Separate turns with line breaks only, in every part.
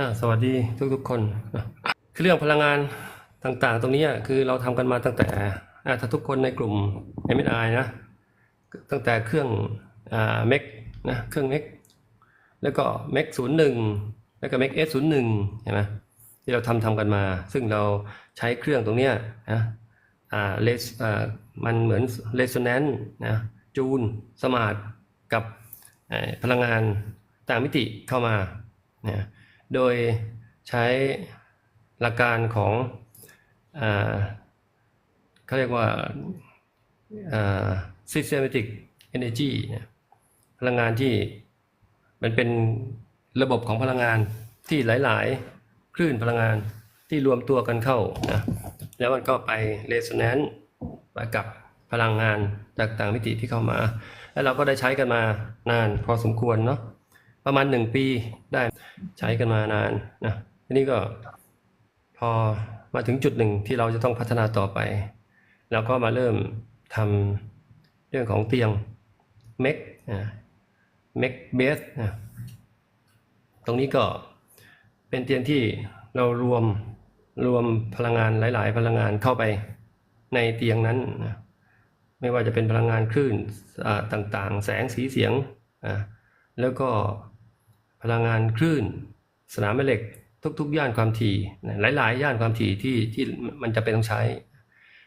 อสวัสดีทุกๆคนคือเรื่องพลังงานต่างๆ ตรงนี้อะคือเราทำกันมาตั้งแต่ถ้าทุกคนในกลุ่ม MSI นะ ตั้งแต่เครื่องอ่า MEC นะเครื่อง MEC แล้วก็ MEC 0 1แล้วก็ MEC S 0 1เห็นไหมที่เราทำทำกันมา ซึ่งเราใช้เครื่องตรงเนี้ยนะอ่าเลสอ่ามันเหมือน resonance นะจูนสมาร์ทกับพลังงานต่างมิติเข้ามานะ โดยใช้หลักการของเขาเรียกว่า systematic energy เนี่ยพลังงานที่มันเป็นระบบของพลังงานที่หลาย ๆ คลื่นพลังงานที่รวมตัวกันเข้านะแล้วมันก็ไป r e s o n a n c ไปกับพลังงานจากต่างมิติที่เข้ามา แล้วเราก็ได้ใช้กันมานานพอสมควรเนาะ ประมาณหนึ่งปีได้ใช้กันมานานนะทีนี้ก็พอมาถึงจุดหนึ่งที่เราจะต้องพัฒนาต่อไปเราก็มาเริ่มทำเรื่องของเตียง m e c อ่า m e c base ตรงนี้ก็เป็นเตียงที่เรารวมรวมพลังงานหลาย ๆ พลังงานเข้าไปในเตียงนั้นนะไม่ว่าจะเป็นพลังงานคลื่นต่าง ๆ แสงสีเสียง แล้วก็ พลังงานคลื่น สนามแม่เหล็กทุก ๆ ย่านความถี่หลาย ๆ ย่านความถี่ที่ที่มันจะเป็นต้องใช้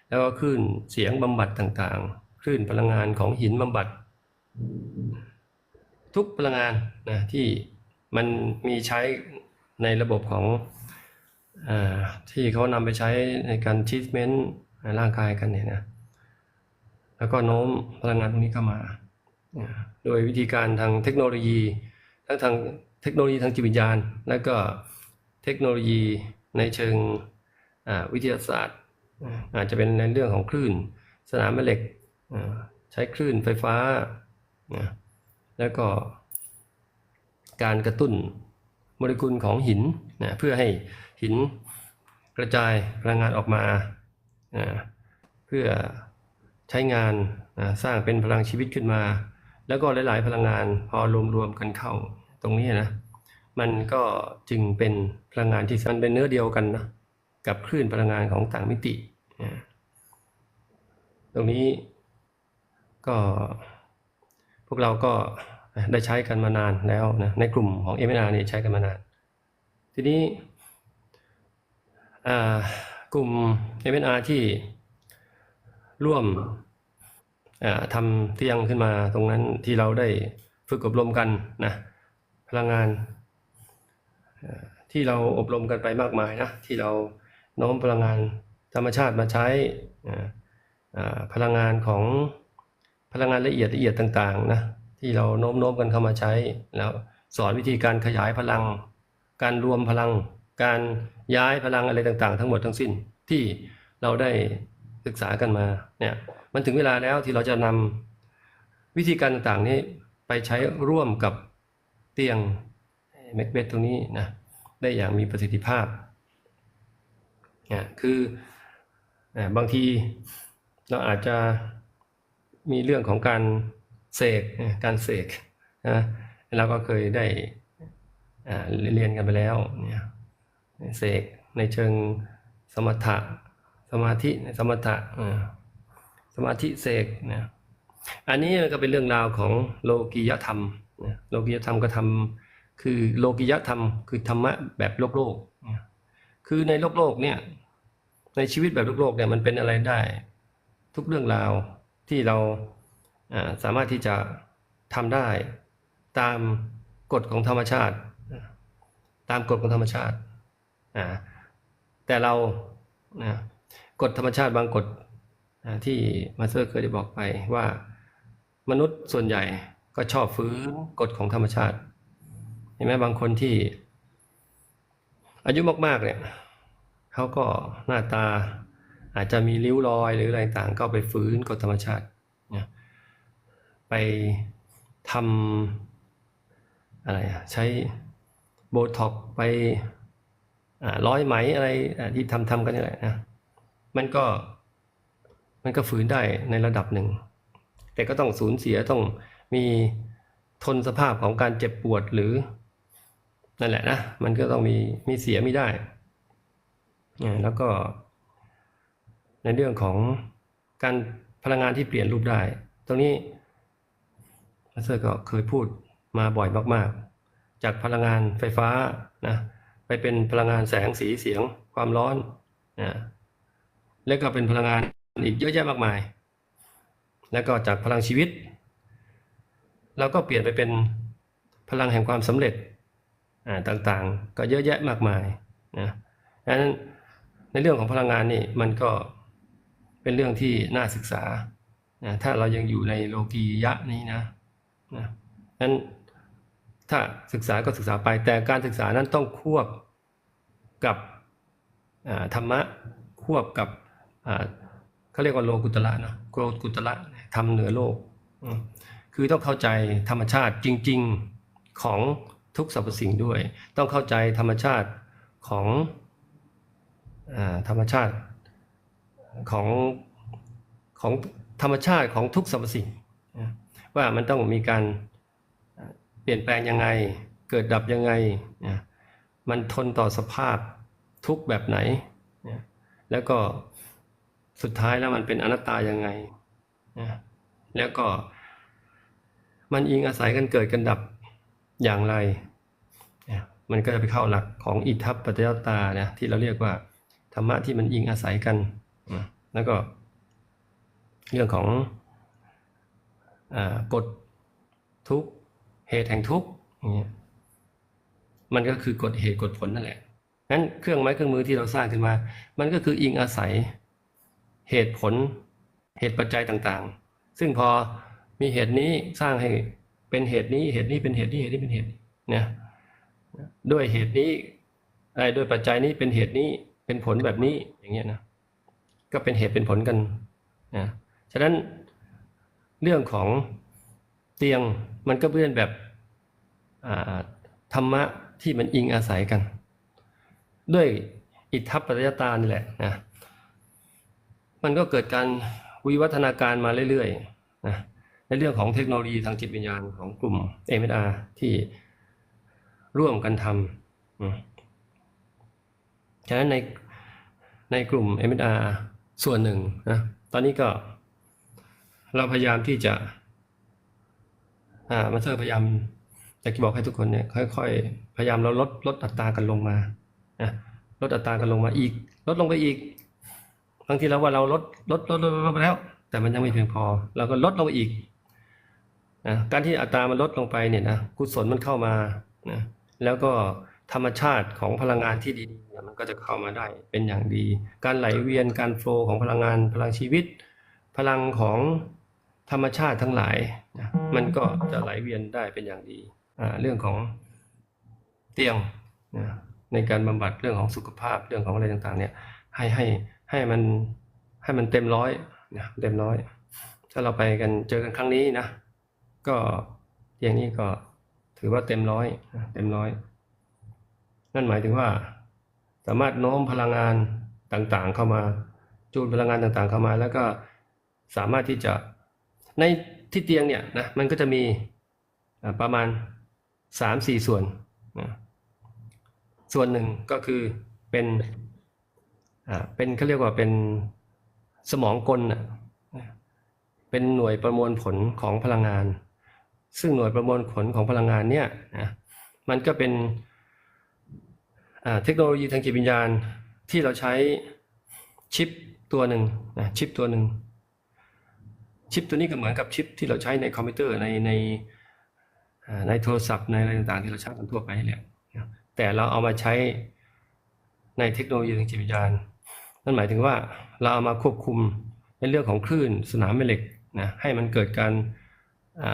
แล้วก็คลื่นเสียงบำบัดต่างๆ คลื่นพลังงานของหินบำบัด ทุกพลังงานนะที่มันมีใช้ในระบบของอที่เขานำไปใช้ในการชีทเมนต์ร่างกายกันเนี่ยนะแล้วก็โน้มพลังงานพวกนี้เข้ามา โดยวิธีการทางเทคโนโลยี ทั้งทางเทคโนโลยีทางจิตวิญญาณ แล้วก็เทคโนโลยีในเชิงวิทยาศาสตร์ อาจจะเป็นในเรื่องของคลื่น สนามแม่เหล็กใช้คลื่นไฟฟ้า แล้วก็การกระตุ้นโมเลกุลของหินนะเพื่อให้หินกระจายพลังงานออกมาอ่าเพื่อใช้งานอ่าสร้างเป็นพลังชีวิตขึ้นมา แล้วก็หลาย ๆ พลังงานพอรวม ๆ กันเข้า ตรงนี้นะ มันก็จึงเป็นพลังงานที่มันเป็นเนื้อเดียวกันนะกับคลื่นพลังงานของต่างมิติอ่าตรงนี้ก็พวกเราก็ได้ใช้กันมานานแล้วนะในกลุ่มของ m อ r เนี่ยใช้กันมานาน ทีนี้กลุ่ม m อ r ที่ร่วมทำเตียงขึ้นมาตรงนั้นที่เราได้ฝึกอบรมกันนะ ลังงานที่เราอบรมกันไปมากมายนะที่เราโน้มพลังงานธรรมชาติมาใช้พลังงานของพลังงานละเอียดละเอียดต่างๆนะที่เราโน้มโน้มกันเข้ามาใช้ แล้วสอนวิธีการขยายพลัง การรวมพลัง การย้ายพลังอะไรต่างๆ ทั้งหมดทั้งสิ้นที่เราได้ศึกษากันมาเนี่ยมันถึงเวลาแล้วที่เราจะนำวิธีการต่างๆนี้ไปใช้ร่วมกับ เตียงแมกเบตตรงนี้นะได้อย่างมีประสิทธิภาพเนี่ยคือบางทีเราอาจจะมีเรื่องของการเสกการเสกนะเราก็เคยได้เรียนกันไปแล้วเนี่ยเสกในเชิงสมถะสมาธิสมถะสมาธิเสกนะอันนี้ก็เป็นเรื่องราวของโลกียธรรม โลกียธรรมก็ทำคือโลกียธรรมคือธรรมะแบบโลกโลก คือในโลกโลกเนี่ยในชีวิตแบบโลกโลกเนี่ยมันเป็นอะไรได้ ทุกเรื่องราวที่เราสามารถที่จะทำได้ตามกฎของธรรมชาติ ตามกฎของธรรมชาติแต่เรานะกฎธรรมชาติบางกฎที่มาสเตอร์เคยได้บอกไปว่า มนุษย์ส่วนใหญ่ ก็ชอบฟื้นกฎของธรรมชาติ เห็นไหมบางคนที่ อายุมากๆเนี่ยเขาก็หน้าตาอาจจะมีริ้วรอยหรืออะไรต่างก็ไปฟื้นกฎธรรมชาติเนี่ยไปทำอะไรอะใช้โบท็อกซ์ไปอ่าร้อยไหมอะไรอ่าที่ทำทำกันนี่แหละนะมันก็มันก็ฝืนได้ในระดับหนึ่ง แต่ก็ต้องสูญเสียต้อง มีทนสภาพของการเจ็บปวดหรือ นั่นแหละนะ มันก็ต้องมีมีเสียมีได้แล้วก็ในเรื่องของการพลังงานที่เปลี่ยนรูปได้ ตรงนี้มาสเตอร์ก็เคยพูดมาบ่อยมาก ๆ จากพลังงานไฟฟ้านะไปเป็นพลังงานแสงสีเสียงความร้อนนะแล้วก็เป็นพลังงานอีกเยอะแยะมากมาย แล้วก็จากพลังชีวิต เราก็เปลี่ยนไปเป็นพลังแห่งความสำเร็จต่างๆ ก็เยอะแยะมากมายนะดังนั้นในเรื่องของพลังงานนี่มันก็เป็นเรื่องที่น่าศึกษานะถ้าเรายังอยู่ในโลกียะนี้นะนะนั้นถ้าศึกษาก็ศึกษาไปแต่การศึกษานั้นต้องควบกับธรรมะควบกับเขาเรียกว่าโลกุตละเนาะโลกุตละทำเหนือโลกอ คือต้องเข้าใจธรรมชาติจริง ๆของทุกสรรพสิ่งด้วย ต้องเข้าใจธรรมชาติของอธรรมชาติของของธรรมชาติของทุกสรรพสิ่งว่ามันต้องมีการเปลี่ยนแปลงยังไง เกิดดับยังไง มันทนต่อสภาพทุกแบบไหน แล้วก็สุดท้ายแล้วมันเป็นอนัตตายังไง แล้วก็ มันอิงอาศัยกันเกิดกันดับอย่างไร มันก็จะไปเข้าหลักของอิทธัปปัจจยตาเนี่ยที่เราเรียกว่าธรรมะที่มันอิงอาศัยกัน แล้วก็เรื่องของอกฎทุกเหตุแห่งทุกเงี้ยมันก็คือกฎเหตุกฎผลนั่นแหละงั้นเครื่องไม้เครื่องมือที่เราสร้างขึ้นมา มันก็คืออิงอาศัยเหตุผลเหตุปัจจัยต่างๆ ซึ่งพอ มีเหตุนี้สร้างให้เป็นเหตุนี้เหตุนี้เป็นเหตุนี้เหตุนี้เป็นเหตุเนี่ยด้วยเหตุนี้ไอ้ด้วยปัจจัยนี้เป็นเหตุนี้เป็นผลแบบนี้อย่างเงี้ยนะก็เป็นเหตุเป็นผลกันนะฉะนั้นเรื่องของเตียงมันก็เป็นแบบธรรมะที่มันอิงอาศัยกัน ด้วยอิทธปปัจจยตานี่แหละนะมันก็เกิดการวิวัฒนาการมาเรื่อยๆนะ ในเรื่องของเทคโนโลยีทางจิตวิญญาณของกลุ่ม m อ r ที่ร่วมกันทำฉะนั้นในในกลุ่ม m อ r ส่วนหนึ่งนะตอนนี้ก็ เราพยายามที่จะอ่ามาเซอร์พยายามอยากจะบอกให้ทุกคนเนี่ยค่อยๆ พยายามเราลดลดอัตรากันลงมานะลดอัตรากันลงมาอีก ลดลงไปอีกบางทีเราว่าเราลดลดลดลดลดไปแล้ว แต่มันยังไม่เพียงพอ เราก็ลดลงไปอีก นะการที่อัตรามันลดลงไปเนี่ยนะกุศลมันเข้ามานะแล้วก็ธรรมชาติของพลังงานที่ดีเนี่ยมันก็จะเข้ามาได้เป็นอย่างดี การไหลเวียนการโฟล์ของพลังงานพลังชีวิต พลังของธรรมชาติทั้งหลายนะมันก็จะไหลเวียนได้เป็นอย่างดีอ่าเรื่องของเตียงนะในการบำบัดเรื่องของสุขภาพเรื่องของอะไรต่างๆ เนี่ยให้ให้ให้มันให้มันเต็มร้อยนะเต็มร้อย ถ้าเราไปกันเจอกันครั้งนี้นะ ก็เตียงนี้ก็ถือว่าเต็มร้อยเต็มร้อย นั่นหมายถึงว่า สามารถโน้มพลังงานต่างๆ เข้ามาจูนพลังงานต่างๆ เข้ามา แล้วก็สามารถที่จะในที่เตียงเนี่ยนะมันก็จะมีประมาณสามสี่ส่วนนะส่วนหนึ่งก็คือเป็นอ่าเป็นเขาเรียกว่าเป็นสมองกลน่ะนะเป็นหน่วยประมวลผลของพลังงาน ซึ่งหน่วยประมวลผลของพลังงานเนี่ยนะมันก็เป็นเทคโนโลยีทางจิตวิญญาณที่เราใช้ชิปตัวหนึ่งนะชิปตัวหนึ่งชิปตัวนี้ก็เหมือนกับชิปที่เราใช้ในคอมพิวเตอร์ในในในโทรศัพท์ในอะไรต่างๆที่เราใช้กันทั่วไปนี่แหละแต่เราเอามาใช้ในเทคโนโลยีทางจิตวิญญาณ นั่นหมายถึงว่าเราเอามาควบคุมในเรื่องของคลื่นสนามแม่เหล็กนะให้มันเกิดการ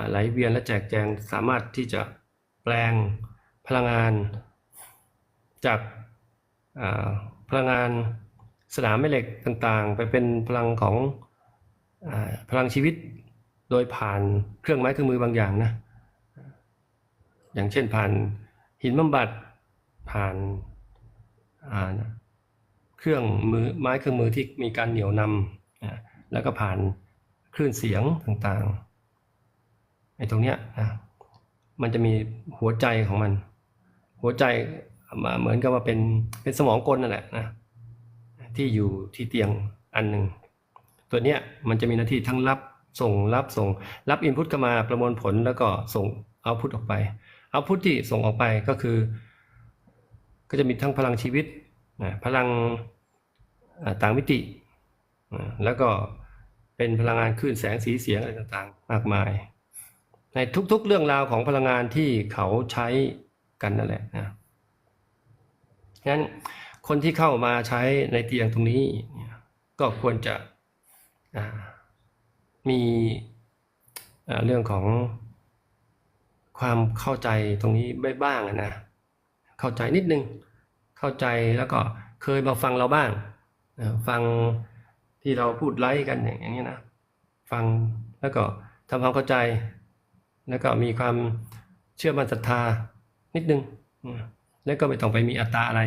ไหลเวียนและแจกแจงสามารถที่จะแปลงพลังงาน จากพลังงานสนามแม่เหล็กต่างๆ ไปเป็นพลังของอพลังชีวิตโดยผ่านเครื่องไม้เครื่องมือบางอย่างนะอย่างเช่นผ่านหินบำบัดผ่านเครื่องมือไม้เครื่องมือที่มีการเหนี่ยวนำแล้วก็ผ่านคลื่นเสียงต่างๆ ไอ้ตรงเนี้ยนะมันจะมีหัวใจของมัน หัวใจมาเหมือนกับว่าเป็นเป็นสมองกลนั่นแหละนะที่อยู่ที่เตียงอันหนึ่งตัวเนี้ยมันจะมีหน้าที่ทั้งรับส่งรับส่งรับอินพุตเข้ามาประมวลผลแล้วก็ส่งเอาพุตออกไปเอาพุตที่ส่งออกไปก็คือ ก็จะมีทั้งพลังชีวิตนะพลังต่างมิติแล้วก็เป็นพลังงานคลื่นแสงสีเสียงอะไรต่างๆ มากมาย ในทุกๆเรื่องราวของพลังงานที่เขาใช้กันนั่นแหละนะงั้นคนที่เข้ามาใช้ในเตียงตรงนี้ ก็ควรจะมีเรื่องของความเข้าใจตรงนี้บ้างนะ เข้าใจนิดนึง เข้าใจแล้วก็เคยมาฟังเราบ้าง ฟังที่เราพูดไลฟ์กันอย่างนี้นะ ฟังแล้วก็ทำความเข้าใจ แล้วก็มีความเชื่อมั่นศรัทธานิดนึงแล้วก็ไม่ต้องไปมีอัตตาอะไร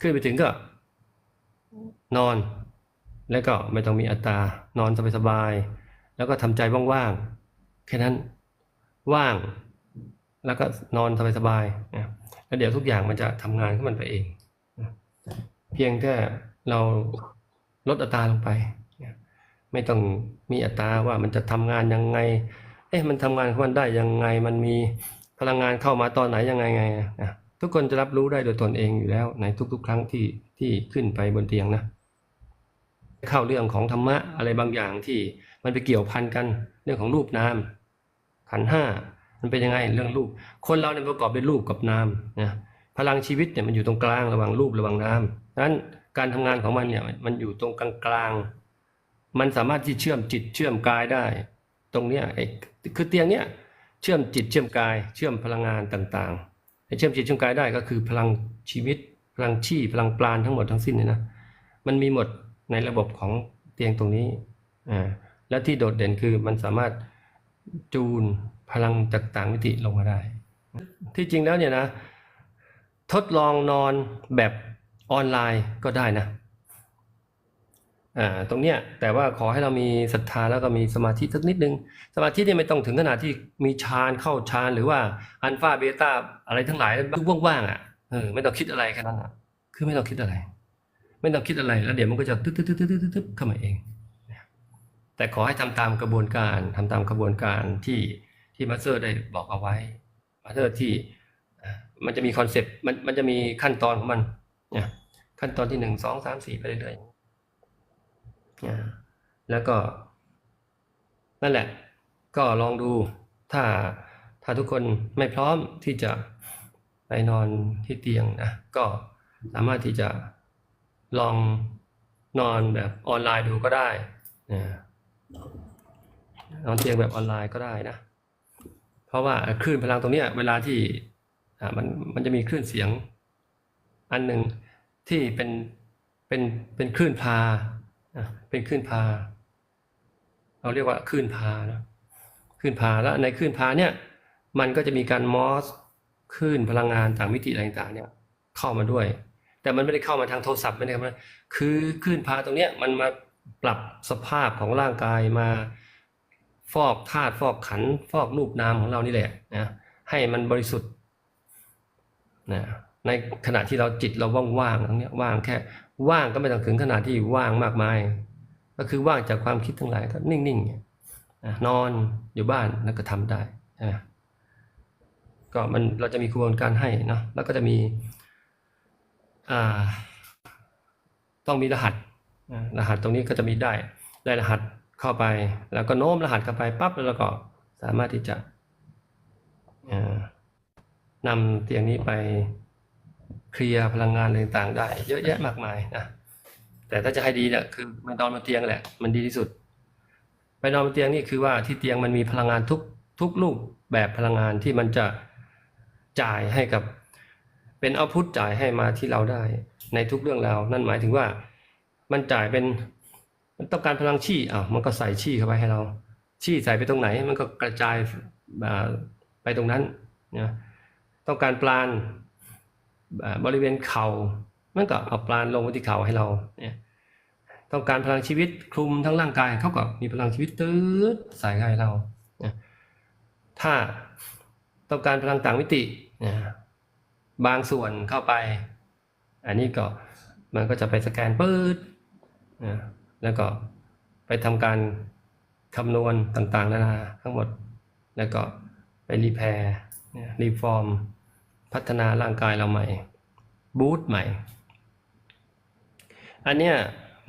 ขึ้นไปถึงก็ นอน แล้วก็ไม่ต้องมีอัตตานอนสบายๆแล้วก็ทำใจว่างๆแค่นั้นว่างแล้วก็นอนสบายๆนะแล้วเดี๋ยวทุกอย่างมันจะทำงานของมันไปเองนะเพียงแค่เราลดอัตราลงไปนะไม่ต้องมีอัตราว่ามันจะทำงานยังไง เอ๊ะมันทำงานของมันได้ยังไง มันมีพลังงานเข้ามาตอนไหนยังไงไงนะทุกคนจะรับรู้ได้โดยตนเองอยู่แล้ว ในทุก ๆ ครั้งที่ที่ขึ้นไปบนเตียงนะ เข้าเรื่องของธรรมะอะไรบางอย่างที่มันไปเกี่ยวพันกันเรื่องของรูปนามขันห้ามันเป็นยังไงเรื่องรูป คนเราเนี่ยประกอบด้วยรูปกับนามนะพลังชีวิตเนี่ยมันอยู่ตรงกลางระหว่างรูประหว่างนามดังนั้นการทำงานของมันเนี่ยมันอยู่ตรงกลางกลางมันสามารถที่เชื่อมจิตเชื่อมกายได้ ตรงเนี้ยไอ้คือเตียงเนี้ยเชื่อมจิตเชื่อมกายเชื่อมพลังงานต่างๆไอ้เชื่อมจิตเชื่อมกายได้ก็คือพลังชีวิต พลังชีพลังปราณทั้งหมดทั้งสิ้นเนี่ยนะมันมีหมดในระบบของเตียงตรงนี้อ่าและที่โดดเด่นคือมันสามารถจูนพลังจากต่างมิติลงมาได้ ที่จริงแล้วเนี่ยนะ ทดลองนอนแบบออนไลน์ก็ได้นะ อ่าตรงเนี้ยแต่ว่าขอให้เรามีศรัทธาแล้วก็มีสมาธิสักนิดนึง สมาธิเนี่ยไม่ต้องถึงขนาดที่มีฌานเข้าฌานหรือว่าอัลฟาเบต้าอะไรทั้งหลายว่างๆอะเออไม่ต้องคิดอะไรแค่นั้นอะคือไม่ต้องคิดอะไร ไม่ต้องคิดอะไรแล้วเดี๋ยวมันก็จะตึ๊ดตึ๊ดตึ๊ดตึ๊ดตึ๊ดเข้ามาเอง แต่ขอให้ทำตามกระบวนการทำตามกระบวนการที่ที่มาสเตอร์ได้บอกเอาไว้มาสเตอร์ที่มันจะมีคอนเซปต์มันมันจะมีขั้นตอนของมันเนี่ยขั้นตอนที่หนึ่งสองสามสี่ไปเรื่อยๆ แล้วก็ นั่นแหละ ก็ลองดูถ้าถ้าทุกคนไม่พร้อมที่จะไปนอนที่เตียงนะก็สามารถที่จะลองนอนแบบออนไลน์ดูก็ได้นะนอนเตียงแบบออนไลน์ก็ได้นะ เพราะว่าคลื่นพลังตรงนี้เวลาที่มันมันจะมีคลื่นเสียง อันหนึ่งที่เป็นเป็นเป็นคลื่นพาเป็นคลื่นพา เราเรียกว่าคลื่นพานะคลื่นพาแล้วในคลื่นพาเนี่ยมันก็จะมีการมอสคลื่นพลังงานต่างมิติอะไรต่างเนี่ยเข้ามาด้วย แต่มันไม่ได้เข้ามาทางโทรศัพท์ไม่ได้เข้ามาคือคลื่นพาตรงเนี้ยมันมาปรับสภาพของร่างกายมา ฟอกธาตุฟอกขัน ฟอกรูปนามของเรานี่แหละนะให้มันบริสุทธิ์นะในขณะที่เราจิตเราว่างๆตรงเนี้ยว่างแค่ ว่างก็ไม่ต้องถึงขนาดที่ว่างมากมาย ก็คือว่างจากความคิดทั้งหลายก็นิ่งๆนะนอนอยู่บ้านแล้วก็ทำได้ก็มันเราจะมีกระบวนการให้เนาะแล้วก็จะมีต้องมีรหัสรหัสตรงนี้ก็จะมีได้ได้รหัสเข้าไป แล้วก็โน้มรหัสเข้าไปปั๊บแล้วก็สามารถที่จะนำเตียงนี้ไปเคลียร์พลังงานต่างๆได้ เยอะแยะมากมายนะ แต่ถ้าจะให้ดีเนี่ยคือมันนอนบนเตียงแหละ มันดีที่สุด ไปนอนบนเตียงนี่คือว่าที่เตียงมันมีพลังงานทุกทุกรูปแบบพลังงานที่มันจะจ่ายให้กับ เป็นเอาพุทจ่ายให้มาที่เราได้ ในทุกเรื่องราวนั่นหมายถึงว่ามันจ่ายเป็นมันต้องการพลังชี่อ้าวมันก็ใส่ชี่เข้าไปให้เรา ชี่ใส่ไปตรงไหน มันก็กระจายไปตรงนั้นนะต้องการปราณอ่าบริเวณเข่า มันก็เอาปราณลงไปที่เข่าให้เราเนี่ยต้องการพลังชีวิตคลุมทั้งร่างกายเขาก็มีพลังชีวิตตืดใส่ให้เราเนี่ยถ้าต้องการพลังต่างมิติเนี่ยบางส่วนเข้าไป อันนี้ก็มันก็จะไปสแกนปื๊ดนะแล้วก็ไปทำการคำนวณต่างๆนานาทั้งหมด แล้วก็ไปรีแพร์รีฟอร์ม พัฒนาร่างกายเราใหม่ บูตใหม่ อันเนี้ย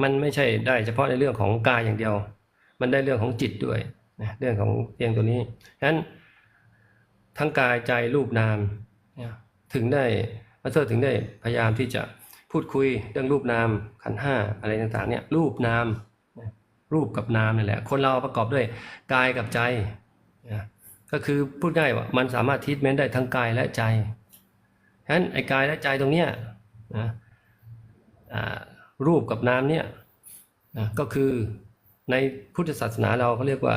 มันไม่ใช่ได้เฉพาะในเรื่องของกายอย่างเดียว มันได้เรื่องของจิตด้วยนะเรื่องของเตียงตัวนี้ฉะนั้นทั้งกายใจรูปนามถึงได้มาสเตอร์ถึงได้พยายามที่จะพูดคุยเรื่องรูปนามขันห้าอะไรต่างๆเนี่ยรูปนามรูปกับนามนี่แหละ คนเราประกอบด้วยกายกับใจนะก็คือพูดง่ายว่ามันสามารถทีทเมนต์ได้ทั้งกายและใจฉะนั้นไอ้กายและใจตรงเนี้ยนะอ่า รูปกับนามเนี่ยนะก็คือในพุทธศาสนาเราเขาเรียกว่า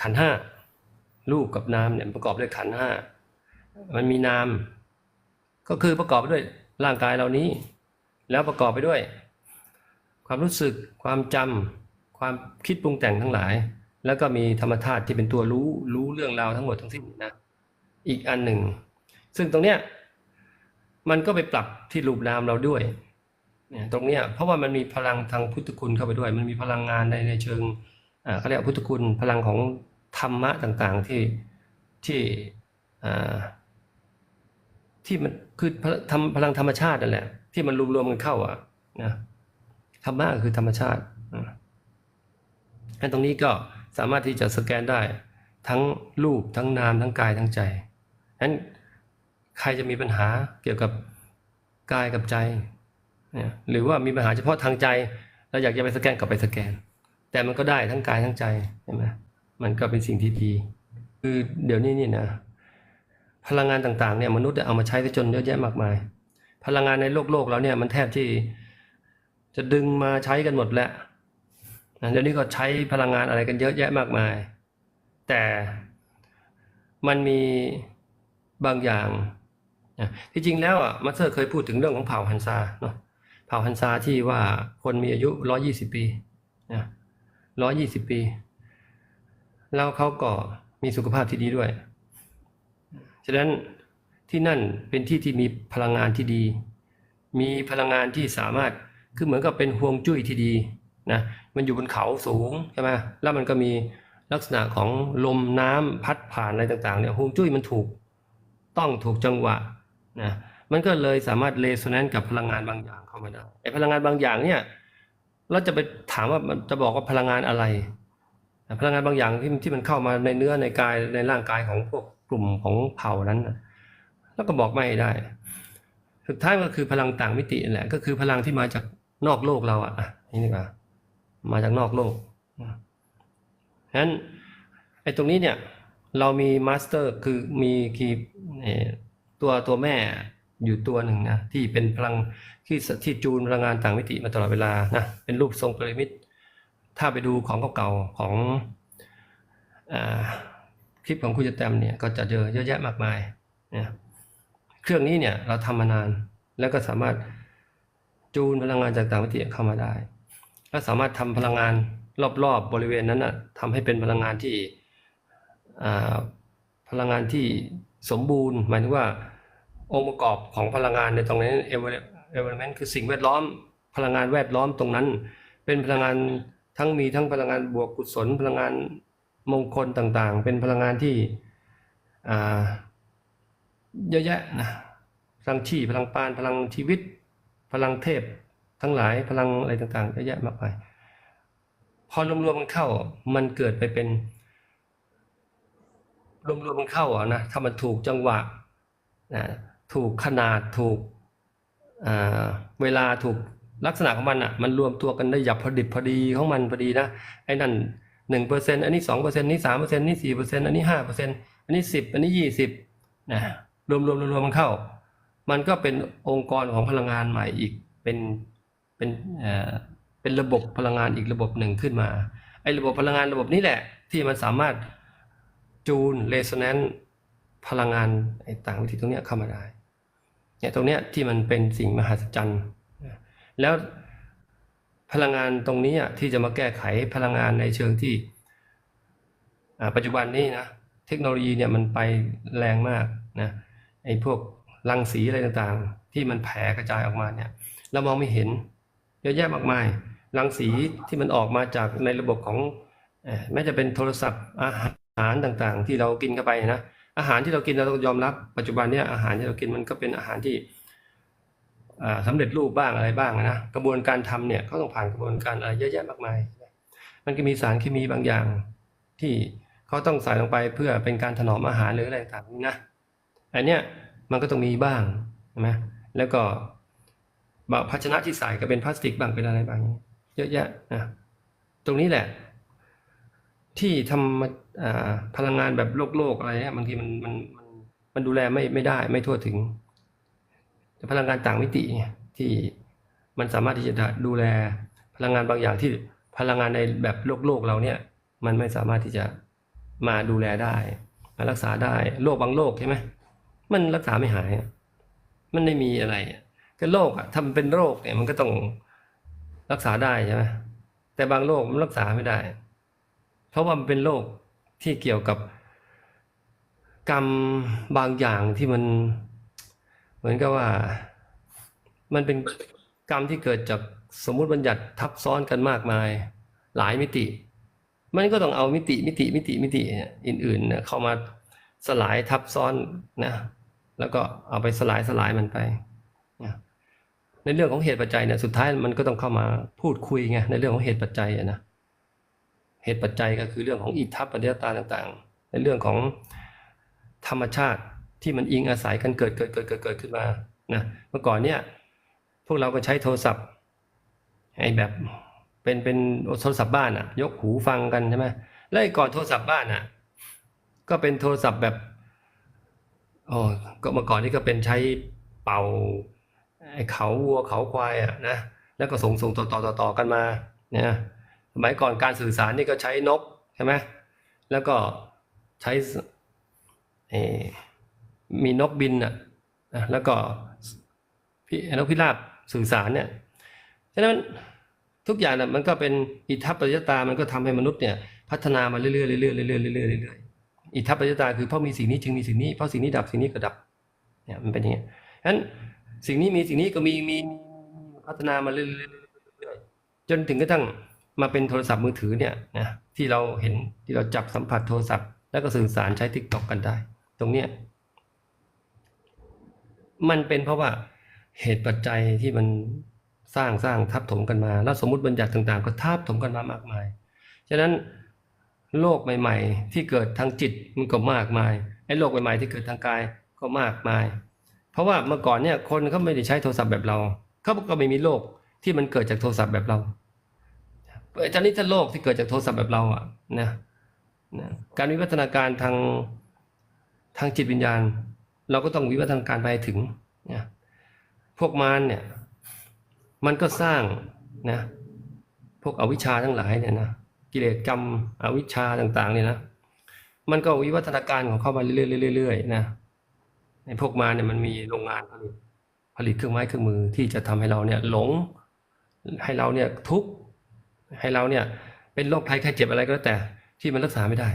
ขันห้ารูปกับนามเนี่ยประกอบด้วยขันห้ามันมีนาม ก็คือประกอบไปด้วยร่างกายเหล่านี้ แล้วประกอบไปด้วย ความรู้สึกความจำความคิดปรุงแต่งทั้งหลาย แล้วก็มีธรรมธาตุที่เป็นตัวรู้รู้เรื่องราวทั้งหมดทั้งสิ้นนะอีกอันหนึ่ง ซึ่งตรงเนี้ย มันก็ไปปรับที่รูปนามเราด้วยเนี่ยตรงเนี้ยเพราะว่ามันมีพลังทางพุทธคุณเข้าไปด้วย มันมีพลังงานในในเชิงอ่าเขาเรียกว่าพุทธคุณพลังของธรรมะต่างๆที่ที่อ่าที่มันคือพลทำพลังธรรมชาตินั่นแหละ ที่มันรวมๆกันเข้าอะนะธรรมะคือธรรมชาติอันตรงนี้ก็สามารถที่จะสแกนได้ทั้งรูปทั้งนามทั้งกายทั้งใจนั้น ใครจะมีปัญหาเกี่ยวกับกายกับใจเนี่ยหรือว่ามีปัญหาเฉพาะทางใจเราอยากจะไปสแกนก็ไปสแกน แต่มันก็ได้ทั้งกายทั้งใจใช่ไหมมันก็เป็นสิ่งที่ดี คือเดี๋ยวนี้นี่นะพลังงานต่างๆเนี่ยมนุษย์เอามาใช้จนเยอะแยะมากมาย พลังงานในโลกโลกเราเนี่ยมันแทบที่จะดึงมาใช้กันหมดแล้วเดี๋ยวนี้ก็ใช้พลังงานอะไรกันเยอะแยะมากมาย แต่มันมีบางอย่าง นะที่จริงแล้วอะมาสเตอร์เคยพูดถึงเรื่องของเผ่าฮันซาเนาะเผ่าฮันซาที่ว่าคนมีอายุร้อยี่สิบปีนะร้อยี่สิบปี แล้วเขาก็มีสุขภาพที่ดีด้วย ฉะนั้นที่นั่นเป็นที่ที่มีพลังงานที่ดี มีพลังงานที่สามารถคือเหมือนกับเป็นห่วงจุ้ยที่ดีนะมันอยู่บนเขาสูงใช่ไหมแล้วมันก็มีลักษณะของลมน้ำพัดผ่านอะไรต่างๆเนี่ยห่วงจุ้ยมันถูกต้องถูกจังหวะ นะมันก็เลยสามารถเลโซแนนกับพลังงานบางอย่างเข้ามาได้ไอพลังงานบางอย่างเนี่ยเราจะไปถามว่ามันจะบอกว่าพลังงานอะไรพลังงานบางอย่างที่ที่มันเข้ามาในเนื้อในกายในร่างกายของพวกกลุ่มของเผ่านั้นแล้วก็บอกไม่ได้ สุดท้ายก็คือพลังต่างมิติแหละ ก็คือพลังที่มาจากนอกโลกเราอะนี่ดีกว่ามาจากนอกโลกฉะนั้นไอ้ตรงนี้เนี่ย เรามีมาสเตอร์คือมีคีย์เอ่อ ตัวตัวแม่อยู่ตัวหนึ่งนะที่เป็นพลังที่ที่จูนพลังงานต่างมิติมาตลอดเวลานะเป็นรูปทรงพีระมิดถ้าไปดูของเก่าๆของอคลิปของคุณจะแตมเนี่ยก็จะเจอเยอะแยะมากมายนะเครื่องนี้เนี่ยเราทำมานานแล้วก็สามารถจูนพลังงานจากต่างมิติเข้ามาได้ และสามารถทำพลังงานรอบๆบบริเวณนั้นนะทำให้เป็นพลังงานที่พลังงานที่สมบูรณ์หมายถึงว่า องค์ประกอบของพลังงานในตรงนี้เอเวอร์เมนคือสิ่งแวดล้อมพลังงานแวดล้อมตรงนั้น เป็นพลังงานทั้งมีทั้งพลังงานบวกกุศลพลังงานมงคลต่างๆ เป็นพลังงานที่เยอะแยะนะพลังชีพลังปานพลังชีวิต พลังเทพ ทั้งหลายพลังอะไรต่างๆเยอะแยะมากมายพอรวมๆมันเข้ามันเกิดไปเป็นรวมๆมันเข้าอะนะถ้ามันถูกจังหวะนะ ถูกขนาดถูกเวลาถูกลักษณะของมันอะมันรวมตัวกันได้หยับพอดิบพอดีของมันพอดีนะไอ้นั่นหนึ่งเปอร์เซ็นต์อันนี้สองเปอร์เซ็นต์นี้สามเปอร์เซ็นต์นี้สี่เปอร์เซ็นต์อันนี้ห้าเปอร์เซ็นต์อันนี้สิบอันนี้ยี่สิบนะรวมรวมรวมรวมมันเข้า มันก็เป็นองค์กรของพลังงานใหม่อีกเป็นเป็นเอ่อเป็นระบบพลังงานอีกระบบหนึ่งขึ้นมาไอ้ระบบพลังงานระบบนี้แหละ ที่มันสามารถจูนเรโซแนนซ์พลังงานไอ้ต่างวิธีตรงเนี้ยเข้ามาได้ เนี่ยตรงเนี้ยที่มันเป็นสิ่งมหัศจรรย์แล้วพลังงานตรงนี้ที่จะมาแก้ไขพลังงานในเชิงที่ปัจจุบันนี้นะเทคโนโลยีเนี่ยมันไปแรงมากนะไอ้พวกรังสีอะไรต่างๆ ที่มันแผ่กระจายออกมาเนี่ยเรามองไม่เห็นเยอะแยะมากมายรังสีที่มันออกมาจากในระบบของแม้จะเป็นโทรศัพท์อาหารต่างๆ ที่เรากินเข้าไปนะ อาหารที่เรากินเราต้องยอมรับปัจจุบันเนี่ยอาหารที่เรากินมันก็เป็นอาหารที่อ่าสำเร็จรูปบ้างอะไรบ้างนะกระบวนการทำเนี่ยเขาต้องผ่านกระบวนการอะไรเยอะแยะมากมาย มันก็มีสารเคมีบางอย่าง ที่เขาต้องใส่ลงไปเพื่อเป็นการถนอมอาหารหรืออะไรต่างๆนะอันเนี้ยมันก็ต้องมีบ้างใช่ไหมแล้วก็บภาชนะที่ใส่ก็เป็นพลาสติกบ้างเป็นอะไรบางเยอะแยะนะตรงนี้แหละ ที่ทำมาพลังงานแบบโลกโลกอะไรเนี่ยบางทีมันมันมันมันดูแลไม่ไม่ได้ไม่ทั่วถึงแต่พลังงานต่างมิติเนี่ยที่มันสามารถที่จะดูแลพลังงานบางอย่างที่พลังงานในแบบโลกโลกเราเนี่ย มันไม่สามารถที่จะมาดูแลได้มารักษาได้โรคบางโรคใช่ไหมมันรักษาไม่หาย มันไม่มีอะไรอะคือโรคอะถ้าเป็นโรคเนี่ยมันก็ต้องรักษาได้ใช่ไหมแต่บางโรคมันรักษาไม่ได้ เพราะว่ามันเป็นโรคที่เกี่ยวกับกรรมบางอย่างที่มันเหมือนกับว่า มันเป็นกรรมที่เกิดจากสมมุติบัญญัติทับซ้อนกันมากมาย หลายมิติ มันก็ต้องเอามิติมิติมิติมิติอื่นๆเข้ามาสลายทับซ้อนนะ แล้วก็เอาไปสลายสลายมันไปในเรื่องของเหตุปัจจัยเนี่ยสุดท้ายมันก็ต้องเข้ามาพูดคุยไงในเรื่องของเหตุปัจจัยนะ เหตุปัจจัยก็คือเรื่องของอิทธัปปัจจยตาต่างๆ ในเรื่องของธรรมชาติที่มันอิงอาศัยกันเกิดเกิดเกิดเกิดเกิดขึ้นมานะเมื่อก่อนเนี่ยพวกเราก็ใช้โทรศัพท์ไอ้แบบเป็นเป็นโทรศัพท์บ้านอะยกหูฟังกันใช่ไหมแล้วไอ้ก่อนโทรศัพท์บ้านอะก็เป็นโทรศัพท์แบบอ๋อก็เมื่อก่อนนี่ก็เป็นใช้เป่าไอ้เขาวัวเขาควายอะนะแล้วก็ส่งส่งต่อต่อต่อต่อกันมาเนี่ย สมัยก่อนการสื่อสารนี่ก็ใช้นกใช่ไหมแล้วก็ใช้มีนกบินอะนะแล้วก็พี่นกพิราบสื่อสารเนี่ยฉะนั้นทุกอย่างน่ะมันก็เป็นอิทธิปัจจตา มันก็ทำให้มนุษย์เนี่ยพัฒนามาเรื่อยๆเรื่อยๆเรื่อยๆเรื่อยๆเรื่อยๆอิทธิปัจจตาคือเพราะมีสิ่งนี้จึงมีสิ่งนี้เพราะสิ่งนี้ดับสิ่งนี้ก็ดับเนี่ยมันเป็นอย่างเงี้ฉะนั้นสิ่งนี้มีสิ่งนี้ก็มีมีพัฒนามาเรื่อยๆจนถึงกระทั่ง มาเป็นโทรศัพท์มือถือเนี่ยนะที่เราเห็นที่เราจับสัมผัสโทรศัพท์ แล้วก็สื่อสารใช้ทิกตอกกันได้ ตรงเนี้ยมันเป็นเพราะว่าเหตุปัจจัยที่มันสร้างสร้างทับถมกันมา แล้วสมมติบัญญัติต่างๆ ก็ทับถมกันมามากมาย ฉะนั้นโลกใหม่ ๆ ที่เกิดทางจิตมันก็มากมายไอ้โลกใหม่ๆที่เกิดทางกายก็มากมาย เพราะว่าเมื่อก่อนเนี่ยคนเขาไม่ได้ใช้โทรศัพท์แบบเราเขาก็ไม่มีโลกที่มันเกิดจากโทรศัพท์แบบเรา แต่ตอนนี้ถ้าโลกที่เกิดจากโทรศัพท์แบบเราอะนะนะการวิวัฒนาการทางทางจิตวิญญาณ เราก็ต้องวิวัฒนาการไปถึงนะพวกมารเนี่ยมันก็สร้างนะพวกอวิชชาทั้งหลายเนี่ยนะกิเลสกรรมอวิชชาต่างๆเนี่ยนะมันก็วิวัฒนาการของเข้ามาเรื่อยๆๆนะในพวกมารเนี่ยมันมีโรงงานผลิตผลิตเครื่องไม้เครื่องมือที่จะทำให้เราเนี่ยหลงให้เราเนี่ยทุกข์ ให้เราเนี่ยเป็นโรคภัยไข้เจ็บอะไรก็แล้วแต่ที่มันรักษาไม่ได้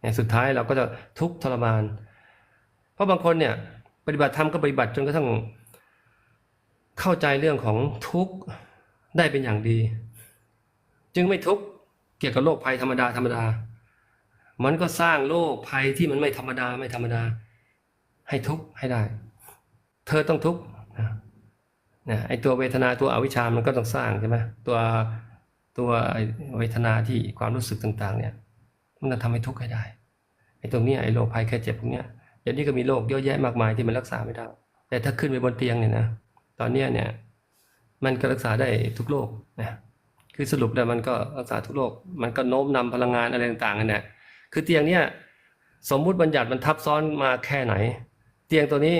เนี่ยสุดท้ายเราก็จะทุกข์ทรมาน เพราะบางคนเนี่ยปฏิบัติธรรมก็ปฏิบัติจนกระทั่งเข้าใจเรื่องของทุกข์ได้เป็นอย่างดี จึงไม่ทุกข์เกี่ยวกับโรคภัยธรรมดาธรรมดา มันก็สร้างโรคภัยที่มันไม่ธรรมดาไม่ธรรมดา ให้ทุกข์ให้ได้ เธอต้องทุกข์นะไอตัวเวทนาตัวอวิชามันก็ต้องสร้างใช่ไหมตัว ตัวเวทนาที่ความรู้สึกต่าง ๆ เนี่ย มันก็ทำให้ทุกข์ให้ได้ไอ้ตรงนี้ไอ้โรคภัยแค่เจ็บพวกเนี้ยเดี๋ยวนี้ก็มีโรคเยอะแยะมากมายที่มันรักษาไม่ได้ แต่ถ้าขึ้นไปบนเตียงเนี่ยนะตอนเนี้ยเนี่ยมันก็รักษาได้ทุกโรคนะคือสรุปแล้วมันก็รักษาทุกโรคมันก็โน้มนำพลังงานอะไรต่างๆกันเนี่ยคือเตียงเนี่ยสมมุติบัญญัติมันทับซ้อนมาแค่ไหน เตียงตัวนี้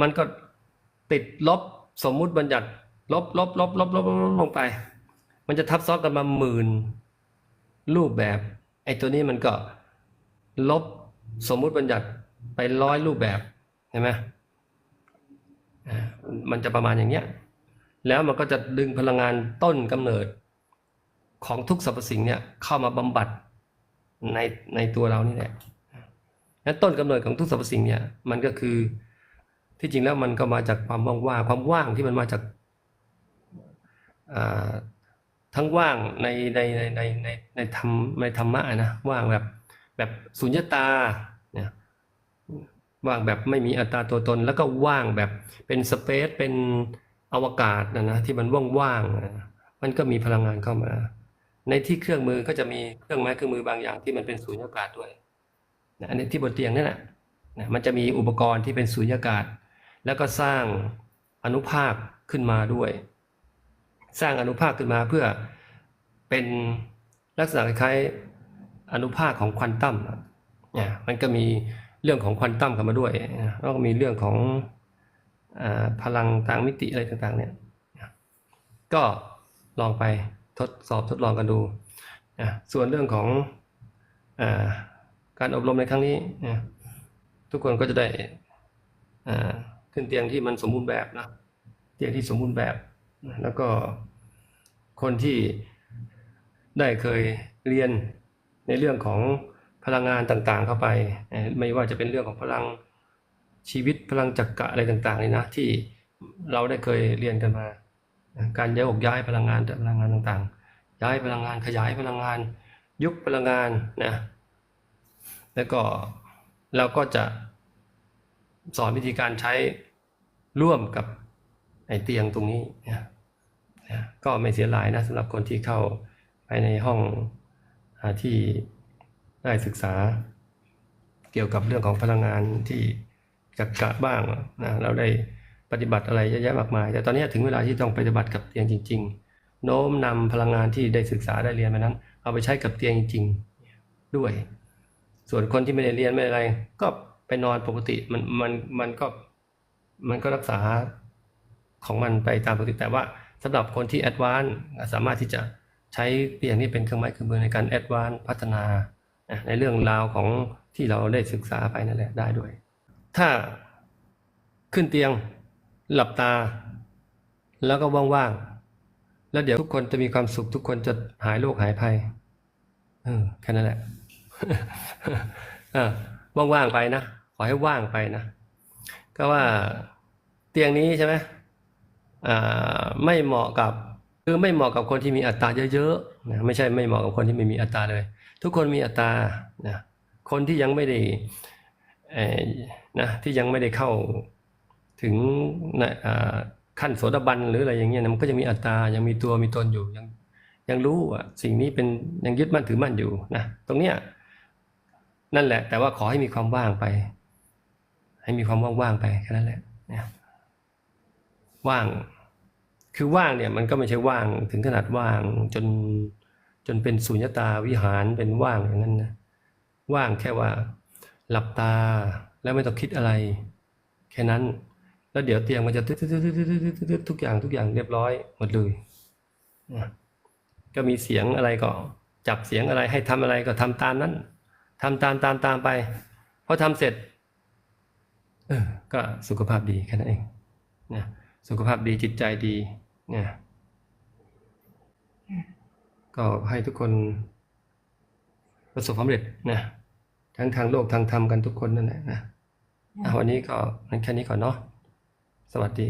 มันก็ติดลบสมมุติบัญญัติลบลบลบลบลบลบลงไป มันจะทับซ้อนกันมาหมื่นรูปแบบไอ้ตัวนี้มันก็ลบสมมุติบัญญัติไปร้อยรูปแบบเห็นไหมอ่ามันจะประมาณอย่างเนี้ยแล้วมันก็จะดึงพลังงานต้นกำเนิดของทุกสรรพสิ่งเนี่ยเข้ามาบำบัดในในตัวเรานี่แหละนั้นต้นกำเนิดของทุกสรรพสิ่งเนี่ยมันก็คือที่จริงแล้วมันก็มาจากความว่างๆความว่างที่มันมาจากอ่า ทั้งว่างในในในในในในธรรมในธรรมะนะว่างแบบแบบสุญญตาเนี่ยว่างแบบไม่มีอัตตาตัวตน แล้วก็ว่างแบบเป็นสเปซเป็นอวกาศนะนะที่มันว่างๆนะมันก็มีพลังงานเข้ามา ในที่เครื่องมือก็จะมีเครื่องไม้เครื่องมือบางอย่างที่มันเป็นสุญญากาศด้วยนะอันนี้ที่บนเตียงนั่แหละนะมันจะมีอุปกรณ์ที่เป็นสุญญากาศ แล้วก็สร้างอนุภาคขึ้นมาด้วย สร้างอนุภาคขึ้นมาเพื่อเป็นลักษณะคล้ายอนุภาคของควอนตัมเนี่ยมันก็มีเรื่องของควอนตัมเข้ามาด้วยแล้วก็มีเรื่องของอพลังต่างมิติอะไรต่างๆเนี่ยก็ลองไปทดสอบทดลองกันดูนะส่วนเรื่องของอการอบรมในครั้งนี้นะทุกคนก็จะได้ขึ้นเตียงที่มันสมบูรณ์แบบนะเตียงที่สมบูรณ์แบบ แล้วก็คนที่ได้เคยเรียนในเรื่องของพลังงานต่างๆเข้าไป ไม่ว่าจะเป็นเรื่องของพลังชีวิตพลังจักระอะไรต่างๆนี่นะที่เราได้เคยเรียนกันมา การย้ายออกย้ายพลังงานพลังงานต่างๆ ย้ายพลังงานขยายพลังงาน ยุบพลังงานนะแล้วก็เราก็จะสอนวิธีการใช้ร่วมกับ ไอเตียงตรงนี้นะนะก็ไม่เสียหลายนะสำหรับคนที่เข้าไปในห้องอที่ได้ศึกษา เกี่ยวกับเรื่องของพลังงานที่จักะบ้างนะเราได้ปฏิบัติอะไรเยอะแยะมากมาย แต่ตอนนี้ถึงเวลาที่ต้องปฏิบัติกับเตียงจริง ๆ โน้มนำพลังงานที่ได้ศึกษาได้เรียนมานั้น เอาไปใช้กับเตียงจริง ๆ ด้วย ส่วนคนที่ไม่ได้เรียนไม่ได้อะไร ก็ไปนอนปกติมันมันมันก็มันก็รักษา ของมันไปตามปกติแต่ว่าสำหรับคนที่แอดวานสามารถที่จะใช้เตียงนี้เป็นเครื่องไม้เครื่องมือในการแอดวานพัฒนาในเรื่องราวของที่เราได้ศึกษาไปนั่นแหละได้ด้วย ถ้าขึ้นเตียงหลับตา แล้วก็ว่างๆแล้วเดี๋ยวทุกคนจะมีความสุขทุกคนจะหายโรคหายภัยเออแค่นั้นแหละว่างๆไปนะขอให้ว่างไปนะก็ว่าเตียงนี้ใช่ไหม ไม่เหมาะกับคือไม่เหมาะกับคนที่มีอัตราเยอะๆนะไม่ใช่ไม่เหมาะกับคนที่ไม่มีอัตราเลย ทุกคนมีอัตรานะคนที่ยังไม่ได้นะที่ยังไม่ได้เข้าถึงนะขั้นโสดาบันหรืออะไรอย่างเงี้ยนะมันก็จะมีอัตรายังมีตัวมีตนอยู่ยังยังรู้ว่าสิ่งนี้เป็นยังยึดมั่นถือมั่นอยู่นะตรงเนี้ยนั่นแหละ แต่ว่าขอให้มีความว่างไป ให้มีความว่างๆไปแค่นั้นแหละนะ ว่าง คือว่างเนี่ยมันก็ไม่ใช่ว่างถึงขนาดว่างจนจนเป็นสุญญตาวิหารเป็นว่างอย่างนั้นนะว่างแค่ว่าหลับตาแล้วไม่ต้องคิดอะไร แค่นั้น แล้วเดี๋ยวเตียงมันจะตึ๊ดตึ๊ดตึ๊ดตึ๊ดตึ๊ดตึ๊ดตึ๊ดทุกอย่างทุกอย่างเรียบร้อยหมดเลยก็มีเสียงอะไรก็ จับเสียงอะไรให้ทำอะไรก็ทำตามนั้นทำตามตามตามไปพอทำเสร็จ เออก็สุขภาพดีแค่นั้นเองนะ สุขภาพดีจิตใจดีเนี่ยก็ให้ทุกคนประสบความสำเร็จนะทั้งทางโลกทางธรรมกันทุกคนนั่นแหละนะอะวันนี้ก็แค่นี้ก่อนเนาะสวัสดี